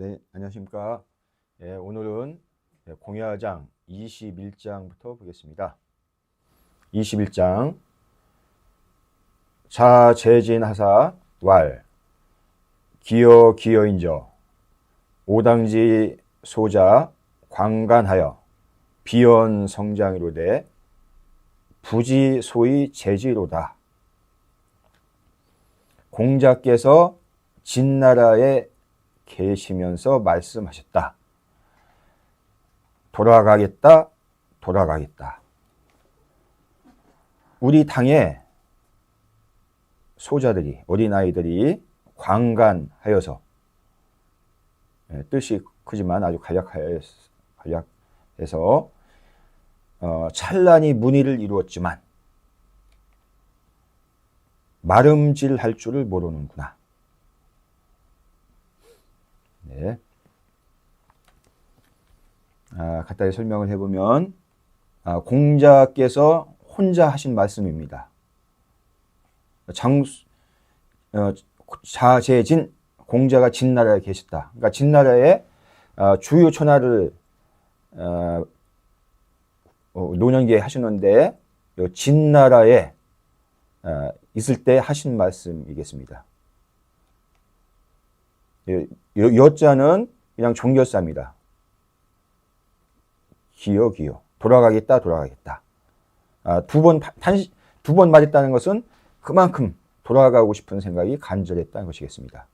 네, 안녕하십니까. 예, 오늘은 공야장 21장부터 보겠습니다. 21장 자재진하사 왈 기여 기여인저 오당지 소자 광간하여 비연 성장이로되 부지 소위 재지로다. 공자께서 진나라에 계시면서 말씀하셨다. 돌아가겠다, 돌아가겠다. 우리 당의 소자들이, 어린아이들이 광간하여서, 예, 뜻이 크지만 아주 간략해서, 어, 찬란히 문의를 이루었지만, 마름질할 줄을 모르는구나. 네. 아, 간단히 설명을 해보면 아, 공자께서 혼자 하신 말씀입니다. 장 어, 자재진 공자가 진나라에 계셨다. 그러니까 진나라의 어, 주요 천하를 어, 어, 노년기에 하시는데 진나라에 어, 있을 때 하신 말씀이겠습니다. 예, 여자는 그냥 종교사입니다. 기여 기여 돌아가겠다 돌아가겠다. 아, 두 번 두 번 말했다는 것은 그만큼 돌아가고 싶은 생각이 간절했다는 것이겠습니다.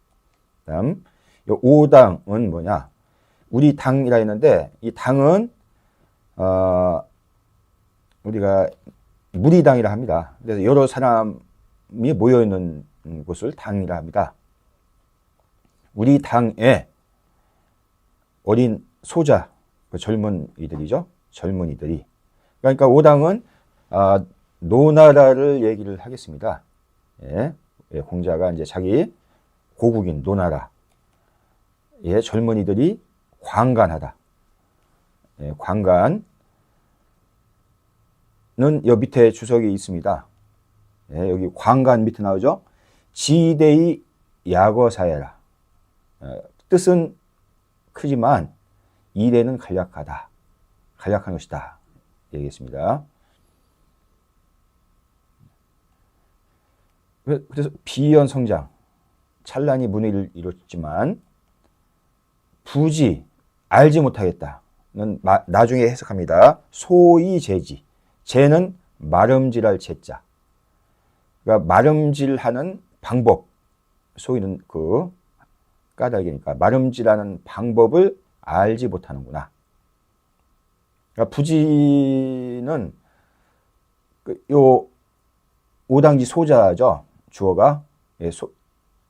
다음 오당은 뭐냐? 우리 당이라 했는데 이 당은 어, 우리가 무리당이라 합니다. 그래서 여러 사람이 모여 있는 곳을 당이라 합니다. 우리 당에 어린 소자, 그 젊은 이들이죠. 젊은이들이. 그러니까 오당은 아, 노나라를 얘기를 하겠습니다. 예, 예, 공자가 이제 자기 고국인 노나라, 예, 젊은이들이 광간하다. 예, 광간은 여 밑에 주석이 있습니다. 예, 여기 광간 밑에 나오죠. 지대의 야거사회라. 어, 뜻은 크지만 일에는 간략하다. 간략한 것이다. 얘기했습니다. 그래서 비연 성장, 찬란히 문의를 이뤘지만 부지 알지 못하겠다는 나중에 해석합니다. 소위 재지, 재는 마름질할 재자. 그러니까 마름질하는 방법, 소위는 그 까닭이니까 마름질하는 방법을 알지 못하는구나. 그러니까 부지는 그 요 오당지 소자죠. 주어가 예, 소,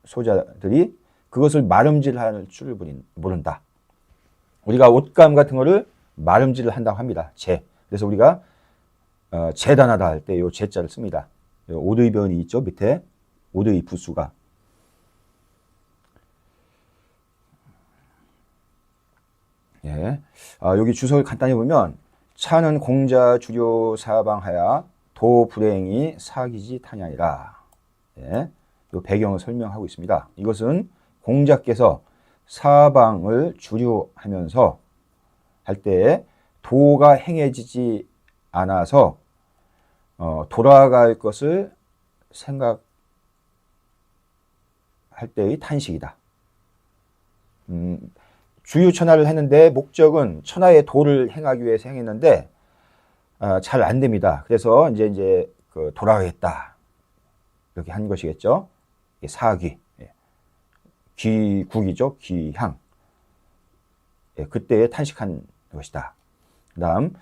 소자들이 그것을 마름질할 줄을 모른다. 우리가 옷감 같은 거를 마름질을 한다고 합니다. 재. 그래서 우리가 어, 재단하다 할 때 요 재자를 씁니다. 오드변이 있죠. 밑에 오드의 부수가 예. 아, 여기 주석을 간단히 보면 차는 공자 주료 사방하야 도 불행이 사기지 타냐니라. 예. 이 배경을 설명하고 있습니다. 이것은 공자께서 사방을 주류하면서 할때 도가 행해지지 않아서 어, 돌아갈 것을 생각할 때의 탄식이다. 음, 주유 천하를 했는데 목적은 천하의 도를 행하기 위해서 행했는데 어, 잘 안 됩니다. 그래서 이제 이제 그 돌아가겠다 이렇게 한 것이겠죠. 사기 예. 귀국이죠. 귀향 예, 그때에 탄식한 것이다. 그다음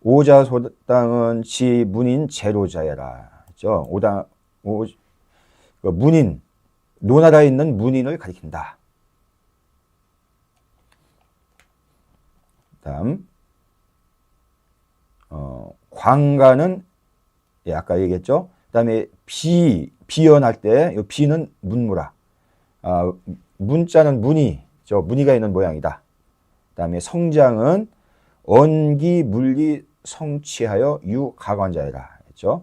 오자소당은 지 문인 제로자야라. 죠 오당 오그 문인 노나라에 있는 문인을 가리킨다. 다음 어, 광가는 예, 아까 얘기했죠. 그다음에 비 비연할 때 비는 문무라. 아, 문자는 무늬, 저 무늬가 있는 모양이다. 그다음에 성장은 언기 물리 성취하여 유가관자이라 했죠.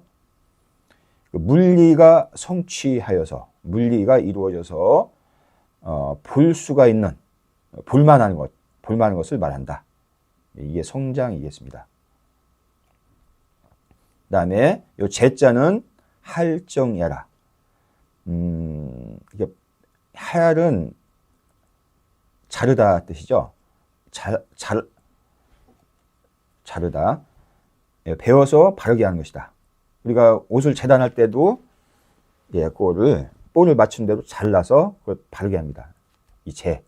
그 물리가 성취하여서 물리가 이루어져서 어, 볼 수가 있는 볼만한 것, 볼만한 것을 말한다. 이게 성장이겠습니다. 그다음에 요 제자는 할정야라. 음, 이게 할은 자르다 뜻이죠. 잘, 잘, 자르다. 예, 배워서 바르게 하는 것이다. 우리가 옷을 재단할 때도 예, 꼴을 본을 맞춘 대로 잘라서 그걸 바르게 합니다. 이 재.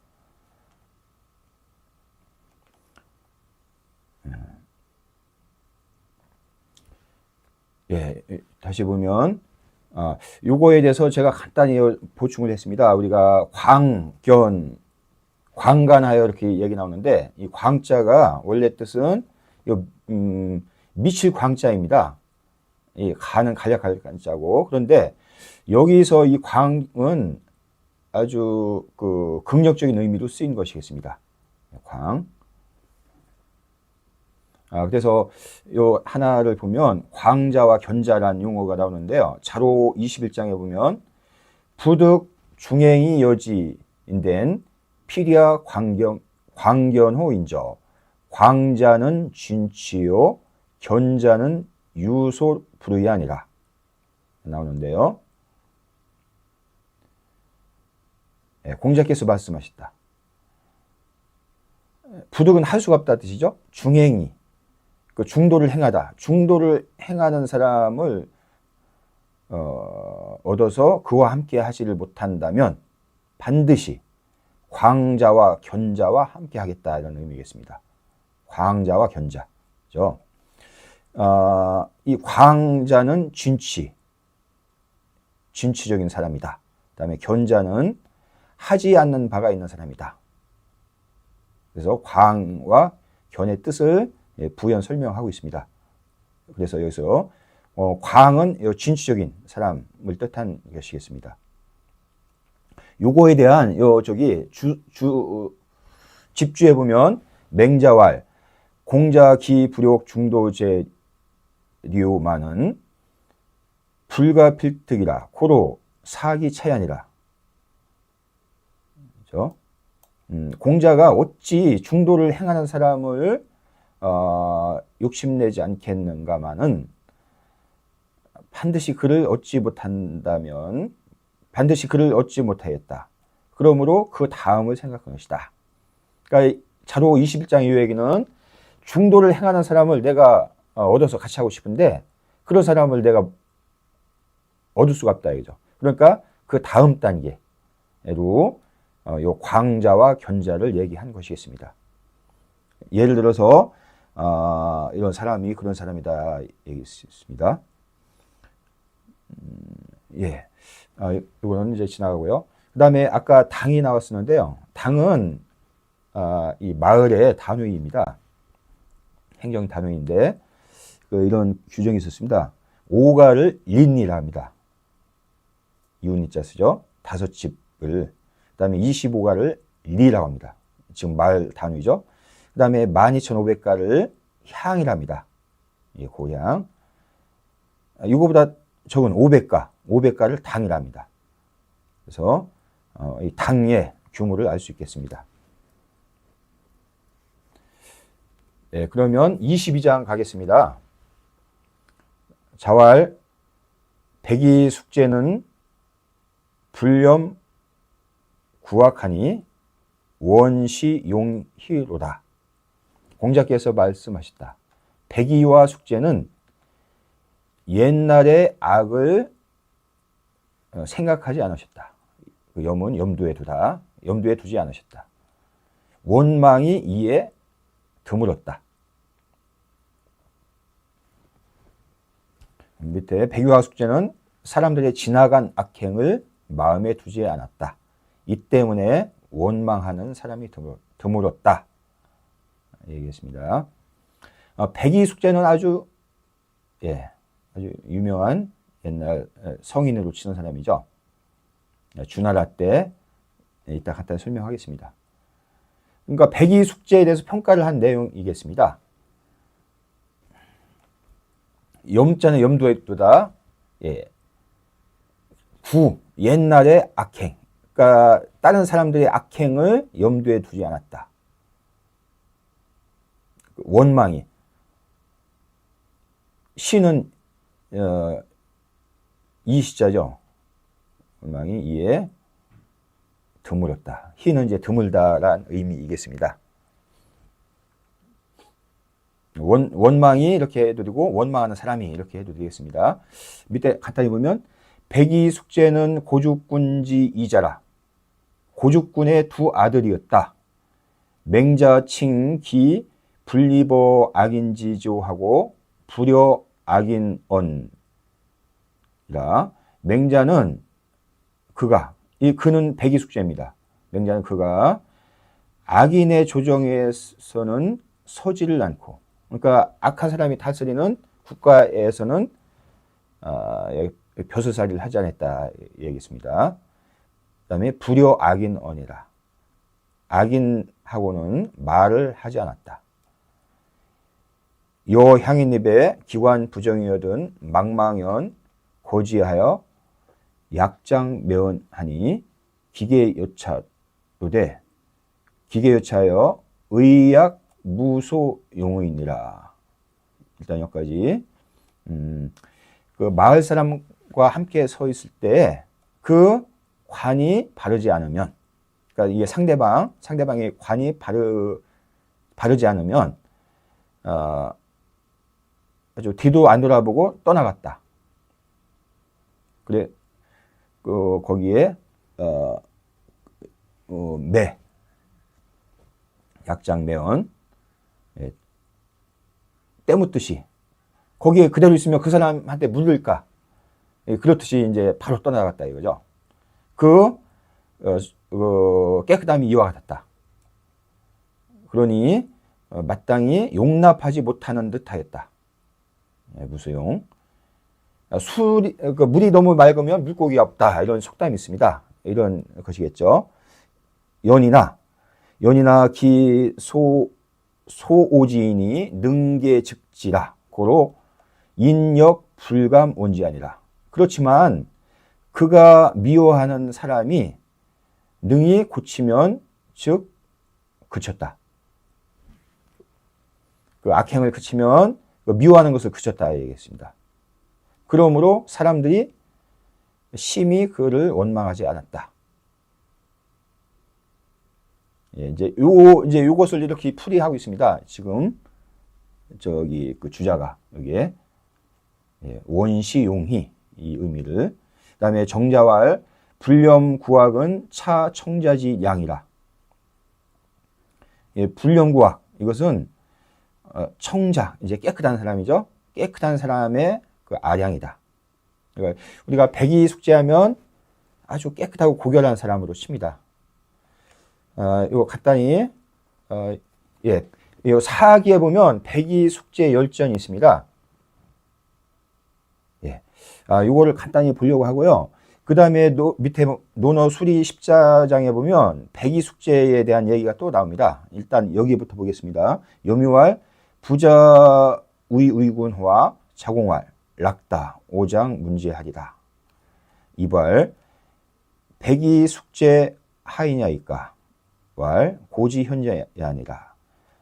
예, 다시 보면 아, 요거에 대해서 제가 간단히 보충을 했습니다. 우리가 광견, 광간하여 이렇게 얘기 나오는데 이 광자가 원래 뜻은 요, 음, 미칠 광자입니다. 이 간은 간략할 간자고 그런데 여기서 이 광은 아주 그 긍정적인 의미로 쓰인 것이겠습니다. 광. 아, 그래서 요 하나를 보면 광자와 견자란 용어가 나오는데요. 자로 21장에 보면 부득 중행이 여지인된 피리아 광견, 광견호인저 광자는 진치요 견자는 유소 불의 아니라 나오는데요. 예, 공자께서 말씀하셨다. 부득은 할 수가 없다 뜻이죠. 중행이 그 중도를 행하다. 중도를 행하는 사람을 어, 얻어서 그와 함께 하지를 못한다면 반드시 광자와 견자와 함께 하겠다 이런 의미겠습니다. 광자와 견자. 그죠? 어, 이 광자는 진치, 진치적인 사람이다. 그 다음에 견자는 하지 않는 바가 있는 사람이다. 그래서 광과 견의 뜻을 예, 부연 설명하고 있습니다. 그래서 여기서 어, 광은 진취적인 사람을 뜻한 것이겠습니다. 요거에 대한 요 저기 주, 주 집주에 보면 맹자왈 공자기 불욕 중도제 류만은 불가필특이라 코로 사기 차ян이라. 그죠? 음, 공자가 어찌 중도를 행하는 사람을 어, 욕심내지 않겠는가마는 반드시 그를 얻지 못한다면 반드시 그를 얻지 못하였다. 그러므로 그 다음을 생각한 것이다. 그러니까 자로 21장 이후에는 중도를 행하는 사람을 내가 어, 얻어서 같이 하고 싶은데 그런 사람을 내가 얻을 수가 없다 이죠. 그러니까 그 다음 단계로 어, 요 광자와 견자를 얘기한 것이겠습니다. 예를 들어서 어, 이런 사람이 그런 사람이다 얘기했습니다. 음, 예, 아, 이거는 이제 지나가고요. 그 다음에 아까 당이 나왔었는데요. 당은 아, 이 마을의 단위입니다. 행정 단위인데 그 이런 규정이 있었습니다. 오가를 인이라 합니다. 이웃자 쓰죠. 다섯 집을. 그 다음에 25가를 리라고 합니다. 지금 마을 단위죠. 그 다음에 12,500가를 향이랍니다. 예, 고향. 이거보다 적은 500가, 500가를 당이랍니다. 그래서 어, 이 당의 규모를 알 수 있겠습니다. 예, 그러면 22장 가겠습니다. 자왈 백이 숙제는 불렴 구악하니 원시 용희로다. 공자께서 말씀하셨다. 백의와 숙제는 옛날의 악을 어, 생각하지 않으셨다. 그 염은 염두에 두다. 염두에 두지 않으셨다. 원망이 이에 드물었다. 밑에 백유와 숙제는 사람들의 지나간 악행을 마음에 두지 않았다. 이 때문에 원망하는 사람이 드물었다. 얘기했습니다. 어, 백이 숙제는 아주 예, 아주 유명한 옛날 성인으로 치는 사람이죠. 주나라 때 이따 간단히 설명하겠습니다. 그러니까 백이 숙제에 대해서 평가를 한 내용이겠습니다. 염자는 염두에 두다. 예. 구 옛날의 악행 그러니까 다른 사람들의 악행을 염두에 두지 않았다. 원망이 시는 어, 이 시자죠. 원망이 이에 드물었다. 희는 이제 드물다란 의미이겠습니다. 원, 원망이 이렇게 해도 되고 원망하는 사람이 이렇게 해도 되겠습니다. 밑에 간단히 보면 백이 숙제는 고죽군지 이자라. 고죽군의 두 아들이었다. 맹자칭 기 분리버 악인지조하고 불여 악인언이라. 맹자는 그가 이 그는 백이 숙제입니다. 맹자는 그가 악인의 조정에서는 서지를 않고 그러니까 악한 사람이 다스리는 국가에서는 어, 벼슬살이를 하지 않았다 얘기했습니다. 그 다음에 불효 악인 언이라 악인하고는 말을 하지 않았다. 요 향인입에 기관 부정이여든 망망연 고지하여 약장면하니 기계 요차로되 기계 요차여 의약 무소용의니라. 일단 여기까지. 음, 그 마을 사람과 함께 서 있을 때 그 관이 바르지 않으면, 그러니까 이게 상대방, 상대방의 관이 바르, 바르지 않으면, 어, 아주 뒤도 안 돌아보고 떠나갔다. 그래, 그, 거기에, 어, 어, 매, 약장 매언, 예, 때묻듯이 거기에 그대로 있으면 그 사람한테 물릴까? 예, 그렇듯이 이제 바로 떠나갔다 이거죠. 그, 어, 어, 깨끗함이 이와 같았다. 그러니 어, 마땅히 용납하지 못하는 듯 하였다. 예, 무수용. 아, 술이, 그 물이 너무 맑으면 물고기가 없다. 이런 속담이 있습니다. 이런 것이겠죠. 연이나, 연이나 기, 소, 소오지인이 능계 즉지라 고로 인력 불감 온지 아니라. 그렇지만 그가 미워하는 사람이 능히 고치면 즉 그쳤다. 그 악행을 그치면 그 미워하는 것을 그쳤다 얘기했습니다. 그러므로 사람들이 심히 그를 원망하지 않았다. 예, 이제 요 이제 요것을 이렇게 풀이하고 있습니다. 지금 저기 그 주자가 여기에 예, 원시용희 이 의미를 그다음에 정자왈 불렴 구학은 차 청자지 양이라. 예, 불렴 구학 이것은 어, 청자 이제 깨끗한 사람이죠. 깨끗한 사람의 그 아량이다. 그러니까 우리가 백이 숙제하면 아주 깨끗하고 고결한 사람으로 칩니다. 어, 이거 간단히 어, 예, 이 사기에 보면 백이 숙제 열전이 있습니다. 예, 아, 이거를 간단히 보려고 하고요. 그 다음에 밑에 논어 수리 십자장에 보면 백이 숙제에 대한 얘기가 또 나옵니다. 일단 여기부터 보겠습니다. 염유왈 부자 우이우이군화 자공왈 락다 오장 문제하리다. 이발 백이 숙제 하이냐이까 왈 고지 현재야 아니라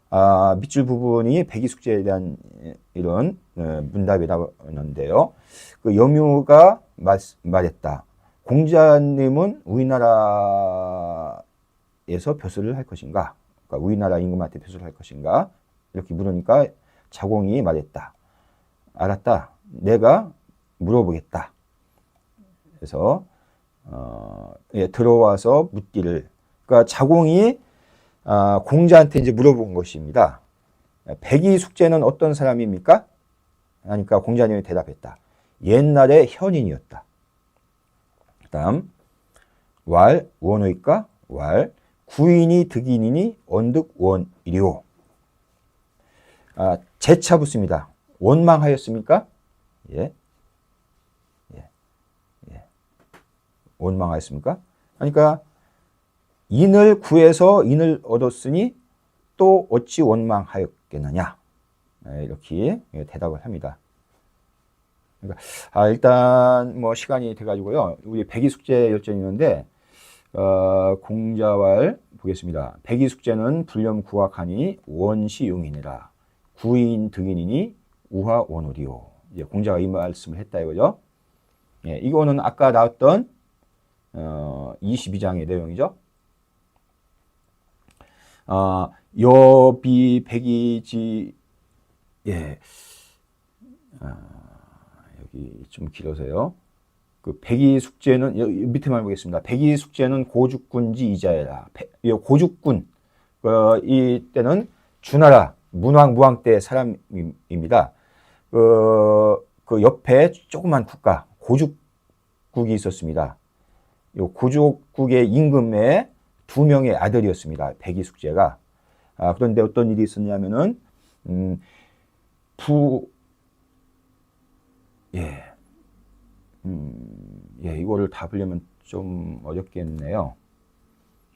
아, 밑줄 부분이 백이 숙제에 대한 이런 어, 문답이 나오는데요. 그 염유가 말, 말했다. 공자님은 우리나라에서 벼슬을 할 것인가? 그러니까 우리나라 임금한테 벼슬을 할 것인가? 이렇게 물으니까 자공이 말했다. 알았다. 내가 물어보겠다. 그래서 어, 예, 들어와서 묻기를 그러니까 자공이 아, 공자한테 이제 물어본 것입니다. 백이 숙제는 어떤 사람입니까? 하니까 공자님이 대답했다. 옛날에 현인이었다. 다음 왈 원호일까? 왈 구인이 득인이니 원득 원이요. 아, 재차 붙습니다. 원망하였습니까? 예. 예. 예. 원망하였습니까? 그러니까 인을 구해서 인을 얻었으니 또 어찌 원망하였겠느냐. 네, 이렇게 대답을 합니다. 그러니까 아, 일단 뭐 시간이 돼가지고요. 우리 백이 숙제 열전이 있는데 어, 공자왈 보겠습니다. 백이 숙제는 불렴 구학하니 원시용이니라. 구인 등인이니 우화 원오리요. 이제 공자가 이 말씀을 했다 이거죠. 예, 이거는 아까 나왔던 어, 22장의 내용이죠. 아, 여비 백이지 예. 아, 여기 좀 길어서요. 그 백이 숙제는 여기 밑에만 보겠습니다. 백이 숙제는 고죽군지 이자야라. 배- 이 고죽군 어, 이때는 주나라 문왕 무왕 때 사람입니다. 그, 그 옆에 조그만 국가 고죽국이 있었습니다. 이 고죽국의 임금의 두 명의 아들이었습니다. 백이 숙제가. 아, 그런데 어떤 일이 있었냐면은 음, 부 예. 음, 예, 이거를 다 보려면 좀 어렵겠네요.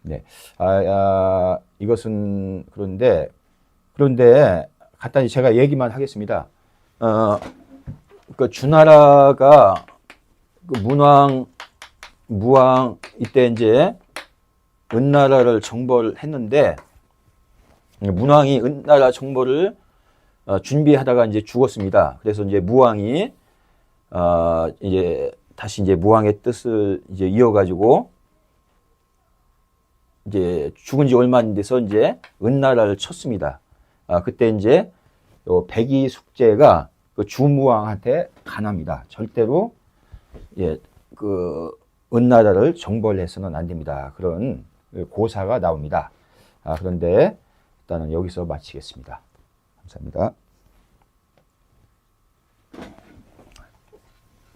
네. 아, 아, 이것은 그런데, 그런데 간단히 제가 얘기만 하겠습니다. 어, 그 주나라가 그 문왕, 무왕 이때 이제 은나라를 정벌을 했는데 문왕이 은나라 정벌을 어, 준비하다가 이제 죽었습니다. 그래서 이제 무왕이 어, 이제 다시 이제 무왕의 뜻을 이제 이어가지고 이제 죽은 지 얼마 안 돼서 이제 은나라를 쳤습니다. 아, 그때 이제 요 백이 숙제가 그 주무왕한테 가납니다. 절대로 예, 그 은나라를 정벌해서는 안 됩니다. 그런 고사가 나옵니다. 아, 그런데 일단은 여기서 마치겠습니다. 감사합니다.